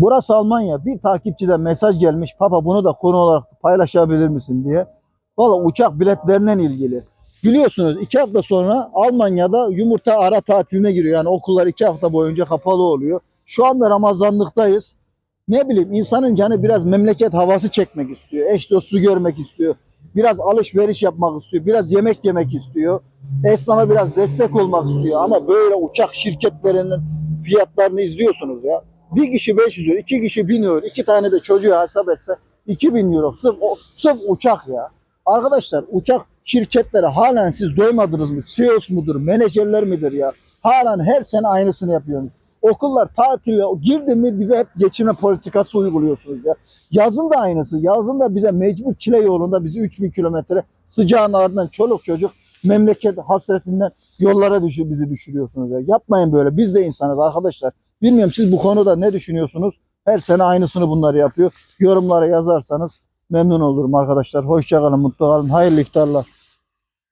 Burası Almanya. Bir takipçiden mesaj gelmiş. Papa bunu da konu olarak paylaşabilir misin diye. Valla uçak biletlerinden ilgili. Biliyorsunuz iki hafta sonra Almanya'da yumurta ara tatiline giriyor. Yani okullar iki hafta boyunca kapalı oluyor. Şu anda Ramazanlıktayız. Ne bileyim insanın canı biraz memleket havası çekmek istiyor. Eş dostu görmek istiyor. Biraz alışveriş yapmak istiyor. Biraz yemek yemek istiyor. Esnafa biraz destek olmak istiyor. Ama böyle uçak şirketlerinin fiyatlarını izliyorsunuz ya. Bir kişi 500 euro, iki kişi 1000 euro, iki tane de çocuğa hesap etse 2000 euro. Sırf, o, sırf uçak ya. Arkadaşlar uçak şirketleri halen siz doymadınız mı? CEO'su mudur, menajerler midir ya? Halen her sene aynısını yapıyorsunuz. Okullar tatile girdi mi bize hep geçinme politikası uyguluyorsunuz ya. Yazın da aynısı. Yazın da bize mecbur çile yolunda bizi 3000 kilometre sıcağın ardından çoluk çocuk memleket hasretinden yollara düşü, bizi düşürüyorsunuz ya. Yapmayın böyle. Biz de insanız arkadaşlar. Bilmiyorum siz bu konuda ne düşünüyorsunuz? Her sene aynısını bunları yapıyor. Yorumlara yazarsanız memnun olurum arkadaşlar. Hoşçakalın, mutlu kalın. Hayırlı iftarlar.